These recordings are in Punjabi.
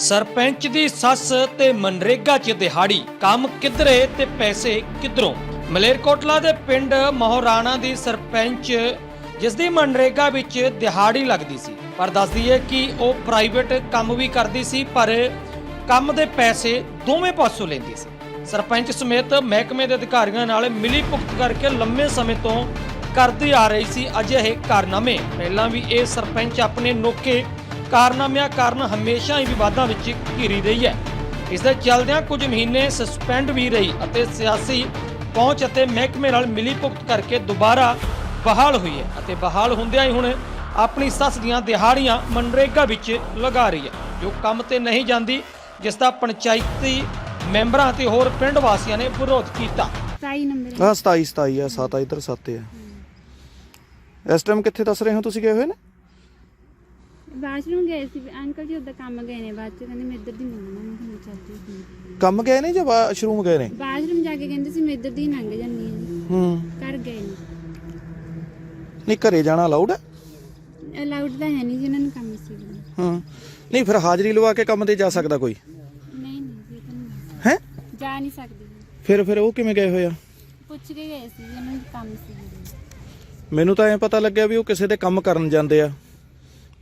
ਸਰਪੰਚ ਦੀ ਸੱਸ ਤੇ ਮਨਰੇਗਾ 'ਚ ਦਿਹਾੜੀ। ਕੰਮ ਕਿਧਰੇ ਤੇ ਪੈਸੇ ਕਿੱਧਰੋਂ? ਮਲੇਰਕੋਟਲਾ ਦੇ ਪਿੰਡ ਮਹੋਰਾਣਾ ਦੀ ਸਰਪੰਚ, ਜਿਸ ਦੀ ਮਨਰੇਗਾ ਵਿੱਚ ਦਿਹਾੜੀ ਲੱਗਦੀ ਸੀ। ਪਰ ਦੱਸਦੀ ਹੈ ਕਿ ਉਹ ਪ੍ਰਾਈਵੇਟ ਕੰਮ ਵੀ ਕਰਦੀ ਸੀ, ਪਰ ਕੰਮ ਦੇ ਪੈਸੇ ਦੋਵੇਂ ਪਾਸੋਂ ਲੈਂਦੀ ਸੀ। ਸਰਪੰਚ ਸਮੇਤ ਮਹਿਕਮੇ ਦੇ ਅਧਿਕਾਰੀਆਂ ਨਾਲ ਮਿਲੀ ਭੁਗਤ ਕਰਕੇ ਲੰਮੇ ਸਮੇਂ ਤੋਂ ਕਰਦੀ ਆ ਰਹੀ ਸੀ ਅਜਿਹੇ ਕਾਰਨਾਮੇ। ਪਹਿਲਾਂ ਵੀ ਇਹ ਸਰਪੰਚ ਆਪਣੇ ਨੋਕੇ ਕਾਰਨਾਮਿਆਂ ਕਾਰਨ ਹਮੇਸ਼ਾ ਹੀ ਵਿਵਾਦਾਂ ਵਿੱਚ ਘਿਰੀ ਰਹੀ ਹੈ। ਇਸ ਦੇ ਚੱਲਦਿਆਂ ਕੁਝ ਮਹੀਨੇ ਸਸਪੈਂਡ ਵੀ ਰਹੀ ਅਤੇ ਸਿਆਸੀ ਪਹੁੰਚ ਅਤੇ ਮਹਿਕਮੇ ਨਾਲ ਮਿਲੀ ਭੁਗਤ ਕਰਕੇ ਦੁਬਾਰਾ ਬਹਾਲ ਹੋਈ ਹੈ ਅਤੇ ਬਹਾਲ ਹੁੰਦਿਆਂ ਹੀ ਹੁਣ ਆਪਣੀ ਸੱਸ ਦੀਆਂ ਦਿਹਾੜੀਆਂ ਮਨਰੇਗਾ ਵਿੱਚ ਲਗਾ ਰਹੀ ਹੈ ਜੋ ਕੰਮ ਤੇ ਨਹੀਂ ਜਾਂਦੀ ਜਿਸ ਦਾ ਪੰਚਾਇਤੀ ਮੈਂਬਰਾਂ ਅਤੇ ਹੋਰ ਪਿੰਡ ਵਾਸੀਆਂ ਨੇ ਵਿਰੋਧ ਕੀਤਾ। 27 ਨੰਬਰ ਹਾਂ। 27 27 ਆ 7 ਆ ਇਧਰ 7 ਆ। ਇਸ ਟਾਈਮ ਕਿੱਥੇ ਦੱਸ ਰਹੇ ਹੋ ਤੁਸੀਂ ਗਏ ਹੋਏ ਨੇ? ਵਾਸ਼ਰੂਮ ਗਏ ਸੀ ਅੰਕਲ ਜੀ ਉਹਦਾ ਕੰਮ ਗਏ ਨੇ ਬਾਅਦ ਚ ਕਹਿੰਦੇ ਮੈਂ ਇੱਧਰ ਦੀ ਮੰਗਣਾ ਮੈਂ ਕਿਹਾ ਚੱਲਦੀ ਸੀ ਕੰਮ ਗਏ ਨੇ ਜਾਂ ਵਾਸ਼ਰੂਮ ਗਏ ਨੇ? ਵਾਸ਼ਰੂਮ ਜਾ ਕੇ ਕਹਿੰਦੇ ਸੀ ਮੈਂ ਇੱਧਰ ਦੀ ਲੰਘ ਜਾਂਦੀ ਹਾਂ ਜੀ। ਹੂੰ। ਕਰ ਗਏ ਨੇ। ਨਹੀਂ ਘਰੇ ਜਾਣਾ ਅਲਾਉਡ ਹੈ? ਅਲਾਉਡ ਤਾਂ ਹੈ ਨਹੀਂ ਜੀ ਉਹਨਾਂ ਨੂੰ ਕੰਮ ਸੀ। ਜੀ। ਹਾਂ। ਨਹੀਂ ਫਿਰ ਹਾਜ਼ਰੀ ਲਵਾ ਕੇ ਕੰਮ ਤੇ ਜਾ ਸਕਦਾ ਕੋਈ? ਨਹੀਂ ਨਹੀਂ ਜੀ ਇਹ ਤਾਂ ਨਹੀਂ ਹੈ? ਜਾ ਨਹੀਂ ਸਕਦੀ ਜੀ। ਫਿਰ ਫਿਰ ਉਹ ਕਿਵੇਂ ਗਏ ਹੋਏ ਆ? ਪੁੱਛ ਕੇ ਗਏ ਸੀ ਜੀ, ਉਹਨਾਂ ਨੂੰ ਕੰਮ ਸੀ। ਜੀ। ਮੈਨੂੰ ਤਾਂ ਐ ਪਤਾ ਲੱਗਿਆ ਵੀ ਉਹ ਕਿਸੇ ਦੇ ਕੰਮ ਕਰਨ ਜਾਂਦੇ ਆ।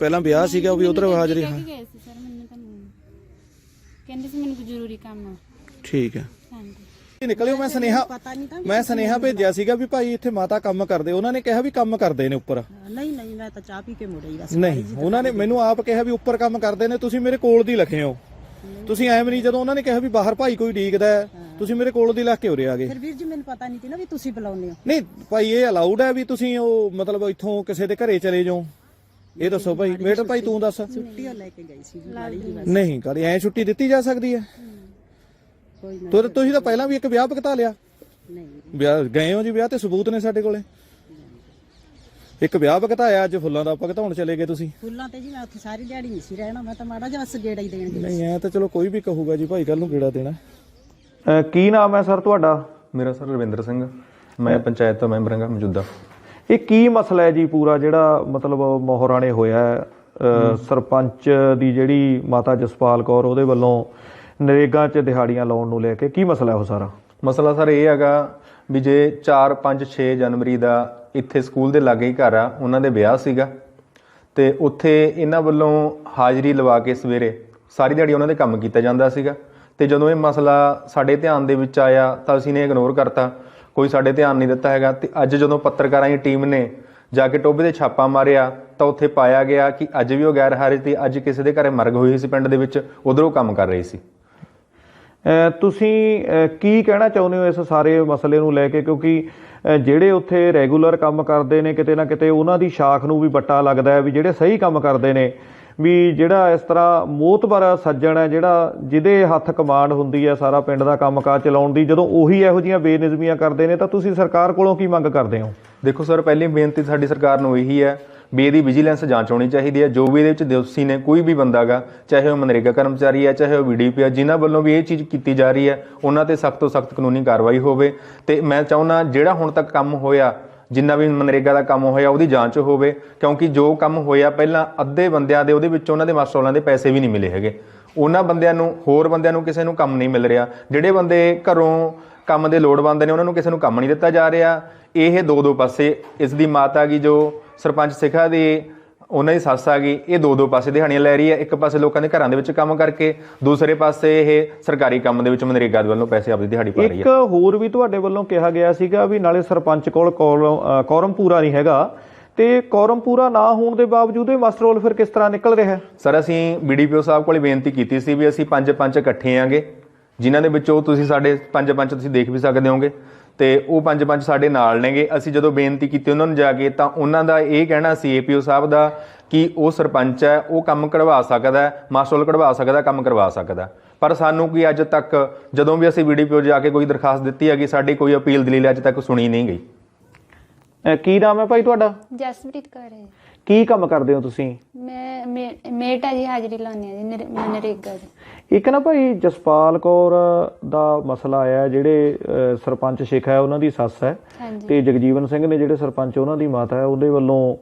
ਪਹਿਲਾਂ ਵਿਆਹ ਸੀਗਾ ਉਹ ਵੀ ਉਧਰ ਹਾਜ਼ਰੀ ਹਾਂ। ਕੇ ਗਏ ਸੀ ਸਰ ਮੈਨੂੰ ਤਾਂ ਨਹੀਂ ਕਹਿੰਦੇ ਸੀ ਮੈਨੂੰ ਕੋਈ ਜ਼ਰੂਰੀ ਕੰਮ ਆ। ਠੀਕ ਹੈ। ਹਾਂਜੀ। ਨਿਕਲਿਓ ਮੈਂ ਸਨੇਹਾ ਮੈਂ ਸਨੇਹਾ ਭੇਜਿਆ ਸੀਗਾ ਵੀ ਭਾਈ ਇੱਥੇ ਮਾਤਾ ਕੰਮ ਕਰਦੇ ਉਹਨਾਂ ਨੇ ਕਿਹਾ ਵੀ ਕੰਮ ਕਰਦੇ ਨੇ ਉੱਪਰ। ਨਹੀਂ ਨਹੀਂ ਮੈਂ ਤਾਂ ਚਾਹ ਪੀ ਕੇ ਮੁੜਈ ਬਸ। ਨਹੀਂ ਉਹਨਾਂ ਨੇ ਮੈਨੂੰ ਆਪ ਕਿਹਾ ਵੀ ਉੱਪਰ ਕੰਮ ਕਰਦੇ ਨੇ ਤੁਸੀਂ ਮੇਰੇ ਕੋਲ ਦੀ ਲਿਖੇ ਹੋ। ਤੁਸੀਂ ਐਵੇਂ ਨਹੀਂ ਜਦੋਂ ਉਹਨਾਂ ਨੇ ਕਿਹਾ ਵੀ ਬਾਹਰ ਭਾਈ ਕੋਈ ਡੀਕਦਾ ਹੈ, ਤੁਸੀਂ ਮੇਰੇ ਕੋਲ ਦੀ ਲੱਗ ਕੇ ਉਰੇ ਆ ਗਏ। ਫਿਰ ਵੀਰ ਜੀ ਮੈਨੂੰ ਪਤਾ ਨਹੀਂ ਸੀ ਨਾ ਵੀ ਤੁਸੀਂ ਬੁਲਾਉਂਦੇ ਹੋ। ਨਹੀਂ ਭਾਈ ਇਹ ਅਲਾਉਡ ਹੈ ਵੀ ਤੁਸੀਂ ਉਹ ਮਤਲਬ ਇੱਥੋਂ ਕਿਸੇ ਦੇ ਘਰੇ ਚਲੇ ਜਾਓ। ਇਹ ਦੱਸੋ ਭਾਈ ਮੇਟਰ ਭਾਈ ਤੂੰ ਦੱਸ। ਛੁੱਟੀ ਉਹ ਲੈ ਕੇ ਗਈ ਸੀ ਜੀ ਮਾੜੀ ਜੀ। ਬਸ। ਨਹੀਂ ਕਦੇ ਐ ਛੁੱਟੀ ਦਿੱਤੀ ਜਾ ਸਕਦੀ ਹੈ? ਕੋਈ ਨਾ ਤੋ ਤੁਸੀਂ ਤਾਂ ਪਹਿਲਾਂ ਵੀ ਇੱਕ ਵਿਆਹ ਭਗਤਾ ਲਿਆ। ਨਹੀਂ ਵਿਆਹ ਗਏ ਹੋ ਜੀ ਵਿਆਹ ਤੇ ਸਬੂਤ ਨੇ ਸਾਡੇ ਕੋਲੇ? ਇੱਕ ਵਿਆਹ ਭਗਤਾਇਆ ਅੱਜ ਫੁੱਲਾਂ ਦਾ ਭਗਤਾਉਣ ਚਲੇ ਗਏ ਤੁਸੀਂ। ਫੁੱਲਾਂ ਤੇ ਜੀ ਮੈਂ ਉੱਥੇ ਸਾਰੀ ਦਿਹਾੜੀ ਨਹੀਂ ਸੀ ਰਹਿਣਾ ਮੈਂ ਤਾਂ ਮਾੜਾ ਜਿਹਾ ਬਸ ਗੇੜਾ ਹੀ ਦੇਣ ਗਈ ਨਹੀਂ ਐ ਤਾਂ ਚਲੋ ਕੋਈ ਵੀ ਕਹੂਗਾ ਜੀ ਭਾਈ ਕੱਲ ਨੂੰ ਕਿਹੜਾ ਦੇਣਾ। ਕੀ ਨਾਮ ਹੈ ਸਰ ਤੁਹਾਡਾ? ਮੇਰਾ ਸਰ ਰਵਿੰਦਰ ਸਿੰਘ। ਮੈਂ ਪੰਚਾਇਤ ਦਾ ਮੈਂਬਰ ਹਾਂ ਮੌਜੂਦਾ। ਇਹ ਕੀ ਮਸਲਾ ਹੈ ਜੀ ਪੂਰਾ ਜਿਹੜਾ ਮਤਲਬ ਮੋਹਰਾਣੇ ਹੋਇਆ ਹੈ? ਅ, ਸਰਪੰਚ ਦੀ ਜਿਹੜੀ ਮਾਤਾ ਜਸਪਾਲ ਕੌਰ ਉਹਦੇ ਵੱਲੋਂ ਨਰੇਗਾ 'ਚ ਦਿਹਾੜੀਆਂ ਲਾਉਣ ਨੂੰ ਲੈ ਕੇ ਕੀ ਮਸਲਾ ਹੈ ਉਹ ਸਾਰਾ? ਮਸਲਾ ਸਰ ਇਹ ਹੈਗਾ ਵੀ ਜੇ 4 5 6 ਜਨਵਰੀ ਦਾ ਇੱਥੇ ਸਕੂਲ ਦੇ ਲਾਗੇ ਹੀ ਘਰ ਆ ਉਹਨਾਂ ਦੇ ਵਿਆਹ ਸੀਗਾ। ਤੇ ਉੱਥੇ ਇਹਨਾਂ ਵੱਲੋਂ ਹਾਜ਼ਰੀ ਲਵਾ ਕੇ ਸਵੇਰੇ ਸਾਰੀ ਦਿਹਾੜੀ ਉਹਨਾਂ ਦੇ ਕੰਮ ਕੀਤਾ ਜਾਂਦਾ ਸੀਗਾ। ਤੇ ਜਦੋਂ ਇਹ ਮਸਲਾ ਸਾਡੇ ਧਿਆਨ ਦੇ ਵਿੱਚ ਆਇਆ ਤਾਂ ਅਸੀਂ ਨੇ ਇਗਨੋਰ ਕਰਤਾ। ਕੋਈ ਸਾਡੇ ਧਿਆਨ ਨਹੀਂ ਦਿੱਤਾ ਹੈਗਾ। ਤੇ ਅੱਜ ਜਦੋਂ ਪੱਤਰਕਾਰਾਂ ਦੀ ਟੀਮ ਨੇ ਜਾ ਕੇ ਟੋਬੇ ਦੇ ਛਾਪਾ ਮਾਰਿਆ, ਤਾਂ ਉੱਥੇ ਪਾਇਆ ਗਿਆ ਕਿ ਅੱਜ ਵੀ ਉਹ ਗੈਰ ਹਾਜ਼ਰ ਸੀ ਅੱਜ ਕਿਸੇ ਦੇ ਘਰੇ ਮਰਗ ਹੋਈ ਸੀ ਪਿੰਡ ਦੇ ਵਿੱਚ, ਉਧਰੋਂ ਕੰਮ ਕਰ ਰਹੀ ਸੀ। ਤੁਸੀਂ ਕੀ ਕਹਿਣਾ ਚਾਹੁੰਦੇ ਹੋ ਇਸ ਸਾਰੇ ਮਸਲੇ ਨੂੰ ਲੈ ਕੇ? ਕਿਉਂਕਿ ਜਿਹੜੇ ਉੱਥੇ ਰੈਗੂਲਰ ਕੰਮ ਕਰਦੇ ਨੇ, ਕਿਤੇ ਨਾ ਕਿਤੇ ਉਹਨਾਂ ਦੀ ਸ਼ਾਖ ਨੂੰ ਵੀ ਬੱਟਾ ਲੱਗਦਾ ਹੈ ਵੀ ਜਿਹੜੇ ਸਹੀ ਕੰਮ ਕਰਦੇ ਨੇ ਵੀ ਜਿਹੜਾ ਇਸ ਤਰ੍ਹਾਂ ਮੋਤਬਰ ਸੱਜਣ ਹੈ, ਜਿਹੜਾ ਜਿਹਦੇ ਹੱਥ ਕਮਾਂਡ ਹੁੰਦੀ ਹੈ ਸਾਰਾ ਪਿੰਡ ਦਾ ਕੰਮਕਾਜ ਚਲਾਉਣ ਦੀ, ਜਦੋਂ ਉਹੀ ਇਹੋ ਜੀਆਂ ਬੇਨਿਜ਼ਮੀਆਂ ਕਰਦੇ ਨੇ, ਤਾਂ ਤੁਸੀਂ ਸਰਕਾਰ ਕੋਲੋਂ ਕੀ ਮੰਗ ਕਰਦੇ ਹੋ? ਦੇਖੋ ਸਰ, ਪਹਿਲੀ ਬੇਨਤੀ ਸਾਡੀ ਸਰਕਾਰ ਨੂੰ ਇਹੀ ਹੈ ਵੀ ਇਹਦੀ ਵਿਜੀਲੈਂਸ ਜਾਂਚ ਹੋਣੀ ਚਾਹੀਦੀ ਹੈ। ਜੋ ਵੀ ਇਹਦੇ ਵਿੱਚ ਦੋਸ਼ੀ ਨੇ, ਕੋਈ ਵੀ ਬੰਦਾਗਾ ਚਾਹੇ ਉਹ ਮਨਰੇਗਾ ਕਰਮਚਾਰੀ ਹੈ, ਚਾਹੇ ਉਹ ਵੀਡੀਪੀ ਹੈ, ਜਿਨ੍ਹਾਂ ਵੱਲੋਂ ਵੀ ਇਹ ਚੀਜ਼ ਕੀਤੀ ਜਾ ਰਹੀ ਹੈ, ਉਹਨਾਂ ਤੇ ਸਖਤ ਤੋਂ ਸਖਤ ਕਾਨੂੰਨੀ ਕਾਰਵਾਈ ਹੋਵੇ। ਤੇ ਮੈਂ ਚਾਹੁੰਦਾ, ਜਿਹੜਾ ਹੁਣ ਤੱਕ ਕੰਮ ਹੋਇਆ ਜਿੰਨਾ ਵੀ ਮਨਰੇਗਾ ਦਾ ਕੰਮ ਹੋਇਆ ਉਹਦੀ ਜਾਂਚ ਹੋਵੇ, ਕਿਉਂਕਿ ਜੋ ਕੰਮ ਹੋਇਆ ਪਹਿਲਾਂ ਅੱਧੇ ਬੰਦਿਆਂ ਦੇ, ਉਹਦੇ ਵਿੱਚ ਉਹਨਾਂ ਦੇ ਮਾਸਟਰਾਂ ਦੇ ਪੈਸੇ ਵੀ ਨਹੀਂ ਮਿਲੇ ਹੈਗੇ। ਉਹਨਾਂ ਬੰਦਿਆਂ ਨੂੰ, ਹੋਰ ਬੰਦਿਆਂ ਨੂੰ ਕਿਸੇ ਨੂੰ ਕੰਮ ਨਹੀਂ ਮਿਲ ਰਿਹਾ। ਜਿਹੜੇ ਬੰਦੇ ਘਰੋਂ ਕੰਮ ਦੇ ਲੋੜਵੰਦ ਨੇ, ਉਹਨਾਂ ਨੂੰ ਕਿਸੇ ਨੂੰ ਕੰਮ ਨਹੀਂ ਦਿੱਤਾ ਜਾ ਰਿਹਾ। ਇਹ ਦੋ ਦੋ ਪਾਸੇ, ਇਸ ਦੀ ਮਾਤਾ ਗੀ ਜੋ ਸਰਪੰਚ ਸਿਖਾ ਦੀ ਉਹਨਾਂ ਦੀ ਸੱਸ ਆ ਗਈ ਇਹ ਦੋ ਦੋ ਪਾਸੇ ਦਿਹਾੜੀਆਂ ਲੈ ਰਹੀ ਹੈ। ਇੱਕ ਪਾਸੇ ਲੋਕਾਂ ਦੇ ਘਰਾਂ ਦੇ ਵਿੱਚ ਕੰਮ ਕਰਕੇ ਦੂਸਰੇ ਪਾਸੇ ਇਹ ਸਰਕਾਰੀ ਕੰਮ ਦੇ ਵਿੱਚ ਮਨਰੇਗਾ ਦੇ ਵੱਲੋਂ ਪੈਸੇ ਆਪਦੀ ਦਿਹਾੜੀ ਪਾ ਰਹੀ ਇੱਕ ਹੈ ਹੋਰ ਵੀ ਤੁਹਾਡੇ ਵੱਲੋਂ ਕਿਹਾ ਗਿਆ ਸੀਗਾ ਵੀ ਨਾਲੇ ਸਰਪੰਚ ਕੋਲ ਕੌਰਮ- ਪੂਰਾ ਨਹੀਂ ਹੈਗਾ। ਤੇ ਕੌਰਮ ਪੂਰਾ ਨਾ ਹੋਣ ਦੇ ਬਾਵਜੂਦ ਇਹ ਮਾਸਟਰ ਰੋਲ ਫਿਰ ਕਿਸ ਤਰ੍ਹਾਂ ਨਿਕਲ ਰਿਹਾ ਹੈ? ਸਰ ਅਸੀਂ ਬੀਡੀਪੀਓ ਸਾਹਿਬ ਕੋਲੇ ਬੇਨਤੀ ਕੀਤੀ ਸੀ ਵੀ ਅਸੀਂ ਪੰਜ ਪੰਜ ਇਕੱਠੇ ਆਂਗੇ ਜਿਨ੍ਹਾਂ ਦੇ ਵਿੱਚੋਂ ਤੁਸੀਂ ਸਾਡੇ ਪੰਜ ਪੰਜ ਤੁਸੀਂ ਦੇਖ ਵੀ ਸਕਦੇ ਹੋਗੇ। ਤੇ ਉਹ ਪੰਜ ਪੰਜ ਸਾਡੇ ਨਾਲ ਨੇਗੇ। ਅਸੀਂ ਜਦੋਂ ਬੇਨਤੀ ਕੀਤੀ ਉਹਨਾਂ ਨੂੰ ਜਾ ਕੇ ਤਾਂ ਉਹਨਾਂ ਦਾ ਇਹ ਕਹਿਣਾ ਸੀ ਏਪੀਓ ਸਾਹਿਬ ਦਾ ਕਿ ਉਹ ਸਰਪੰਚ ਹੈ ਉਹ ਕੰਮ ਕਢਵਾ ਸਕਦਾ ਹੈ ਮਾਸਟਰ ਕਢਵਾ ਸਕਦਾ ਕੰਮ ਕਰਵਾ ਸਕਦਾ ਹੈ। ਪਰ ਸਾਨੂੰ ਕੀ ਅੱਜ ਤੱਕ ਜਦੋਂ ਵੀ ਅਸੀਂ ਬੀਡੀਪੀਓ ਜਾ ਕੇ ਕੋਈ ਦਰਖਾਸਤ ਦਿੱਤੀ ਹੈਗੀ ਸਾਡੀ ਕੋਈ ਅਪੀਲ ਦਲੀਲ ਅੱਜ ਤੱਕ ਸੁਣੀ ਨਹੀਂ ਗਈ। ਕੀ ਨਾਮ ਹੈ ਭਾਈ ਤੁਹਾਡਾ? ਜਸਪ੍ਰੀਤ ਕੌਰ ਹੈ। ਕੀ ਕੰਮ ਕਰਦੇ ਹੋ ਤੁਸੀਂ? ਮੈਂ ਮੇ- ਮੇਟ ਆ ਜੀ ਹਾਜ਼ਰੀ ਲਾਉਂਦੀ ਆ ਜੀ ਨਰ- ਮਨਰੇਗਾ ਦੀ ਇੱਕ ਨਾ ਭਾਈ ਜਸਪਾਲ ਕੌਰ ਦਾ ਮਸਲਾ ਆਇਆ ਹੈ, ਜਿਹੜੇ ਸਰਪੰਚ ਸ਼ੇਖਾ ਹੈ ਉਹਨਾਂ ਦੀ ਸੱਸ ਹੈ। ਹਾਂਜੀ। ਤੇ ਜਗਜੀਵਨ ਸਿੰਘ ਨੇ ਜਿਹੜੇ ਸਰਪੰਚ ਉਹਨਾਂ ਦੀ ਮਾਤਾ ਹੈ ਉਹਦੇ ਵੱਲੋਂ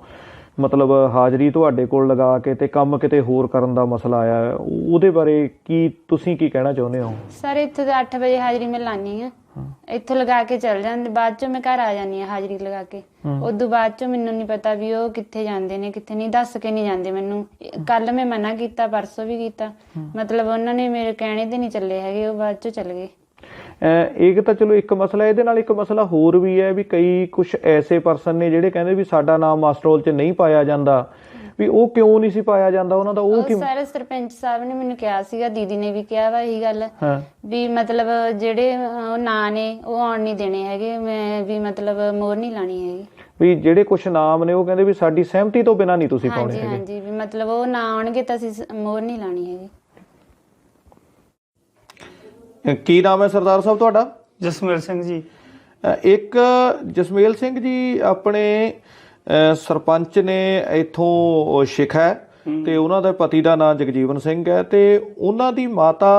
ਮਤਲਬ ਹਾਜ਼ਰੀ ਤੁਹਾਡੇ ਕੋਲ ਲਗਾ ਕੇ ਤੇ ਕੰਮ ਕਿਤੇ ਹੋਰ ਕਰਨ ਦਾ ਮਸਲਾ ਆਇਆ ਉਹਦੇ ਬਾਰੇ ਕੀ ਤੁਸੀਂ ਕੀ ਕਹਿਣਾ ਚਾਹੁੰਦੇ ਹੋ? ਸਰ ਇੱਥੇ ਤਾਂ 8 ਵਜੇ ਹਾਜ਼ਰੀ ਮੈਂ ਲਾਨੀ ਆ। ਇੱਥੋਂ ਲਗਾ ਕੇ ਚੱਲ ਜਾਂਦੇ ਬਾਅਦ ਚੋਂ ਮੈਂ ਘਰ ਆ ਜਾਂਦੀ ਆ ਹਾਜ਼ਰੀ ਲਗਾ ਕੇ। ਉਦੋਂ ਬਾਅਦ ਚੋਂ ਮੈਨੂੰ ਨਹੀਂ ਪਤਾ ਵੀ ਉਹ ਕਿੱਥੇ ਜਾਂਦੇ ਨੇ ਕਿੱਥੇ ਨਹੀਂ ਦੱਸ ਕੇ ਨਹੀਂ ਜਾਂਦੇ ਮੈਨੂੰ। ਕੱਲ ਮੈਂ ਮਨਾ ਕੀਤਾ ਪਰਸੋਂ ਵੀ ਕੀਤਾ। ਮਤਲਬ ਉਹਨਾਂ ਨੇ ਮੇਰੇ ਕਹਿਣੇ ਤੇ ਨਹੀਂ ਚੱਲੇ ਹੈਗੇ ਉਹ ਬਾਅਦ ਚੋਂ ਚੱਲ ਗਏ। ਇੱਕ ਤਾਂ ਚਲੋ ਇੱਕ ਮਸਲਾ ਇਹਦੇ ਨਾਲ ਇੱਕ ਮਸਲਾ ਹੋਰ ਵੀ ਹੈ ਵੀ ਕਈ ਕੁਝ ਐਸੇ ਪਰਸਨ ਨੇ ਜਿਹੜੇ ਕਹਿੰਦੇ ਵੀ ਸਾਡਾ ਨਾਮ ਮਾਸਟਰ ਰੋਲ 'ਚ ਨਹੀਂ ਪਾਇਆ ਜਾਂਦਾ। ਵੀ ਉਹ ਕਿਉਂ ਨਹੀਂ ਸੀ ਪਾਇਆ ਜਾਂਦਾ? ਉਹਨਾਂ ਦਾ ਉਹ ਕਿ ਸਾਰੇ ਸਰਪੰਚ ਸਾਹਿਬ ਨੇ ਮੈਨੂੰ ਕਿਹਾ ਸੀਗਾ ਦੀਦੀ ਨੇ ਵੀ ਕਿਹਾ ਵਾ ਇਹੀ ਗੱਲ। ਵੀ ਮਤਲਬ ਜਿਹੜੇ ਉਹ ਨਾਂ ਨੇ ਉਹ ਆਉਣ ਨਹੀਂ ਦੇਣੇ ਹੈਗੇ। ਮੈਂ ਵੀ ਮਤਲਬ ਮੋਹਰ ਨਹੀਂ ਲਾਣੀ ਹੈਗੀ। ਵੀ ਜਿਹੜੇ ਕੁਝ ਨਾਮ ਨੇ ਉਹ ਕਹਿੰਦੇ ਵੀ ਸਾਡੀ ਸਹਿਮਤੀ ਤੋਂ ਬਿਨਾਂ ਨਹੀਂ ਤੁਸੀਂ ਪਾਉਣੇ ਹਾਂਜੀ ਹੈਗੇ। ਹਾਂਜੀ ਵੀ ਮਤਲਬ ਉਹ ਨਾ ਆਉਣਗੇ ਤਾਂ ਅਸੀਂ ਮੋਹਰ ਨਹੀਂ ਲਾਣੀ ਹੈਗੀ। ਕੀ ਨਾਮ ਹੈ ਸਰਦਾਰ ਸਾਹਿਬ ਤੁਹਾਡਾ? ਜਸਮੇਲ ਸਿੰਘ ਜੀ। ਇੱਕ ਜਸਮੇਲ ਸਿੰਘ ਜੀ ਆਪਣੇ ਸਰਪੰਚ ਨੇ ਇਥੋਂ ਸ਼ਿਖਾ ਹੈ ਤੇ ਉਹਨਾਂ ਦੇ ਪਤੀ ਦਾ ਨਾਮ ਜਗਜੀਵਨ ਸਿੰਘ ਹੈ ਤੇ ਉਹਨਾਂ ਦੀ ਮਾਤਾ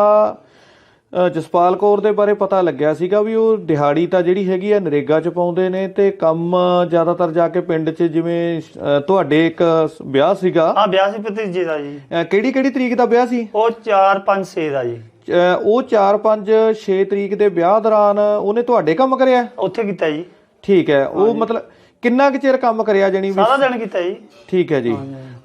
ਜਸਪਾਲ ਕੌਰ ਦੇ ਬਾਰੇ ਪਤਾ ਲੱਗਿਆ ਸੀਗਾ ਵੀ ਉਹ ਦਿਹਾੜੀ ਤਾਂ ਜਿਹੜੀ ਹੈਗੀ ਆ ਨਰੇਗਾ ਚ ਪਾਉਂਦੇ ਨੇ ਤੇ ਕੰਮ ਜ਼ਿਆਦਾਤਰ ਜਾ ਕੇ ਪਿੰਡ 'ਚ ਜਿਵੇਂ ਤੁਹਾਡੇ ਇੱਕ ਵਿਆਹ ਸੀਗਾ। ਆ ਵਿਆਹ ਸੀ ਭਤੀਜੇ ਦਾ ਜੀ। ਕਿਹੜੀ ਕਿਹੜੀ ਤਰੀਕ ਦਾ ਵਿਆਹ ਸੀ? ਉਹ 4 5 6 ਦਾ ਜੀ। ਉਹ 4 5 6 ਤਰੀਕ ਦੇ ਵਿਆਹ ਦੌਰਾਨ ਉਹਨੇ ਤੁਹਾਡੇ ਕੰਮ ਕਰਿਆ? ਉੱਥੇ ਕੀਤਾ ਜੀ। ਠੀਕ ਹੈ ਉਹ ਮਤਲਬ ਕਿੰਨਾ ਕੁ ਚਿਰ ਕੰਮ ਕਰਿਆ ਜਣੀ ਸਾਰਾ ਦਿਨ ਕੀਤਾ ਜੀ। ਠੀਕ ਹੈ ਜੀ।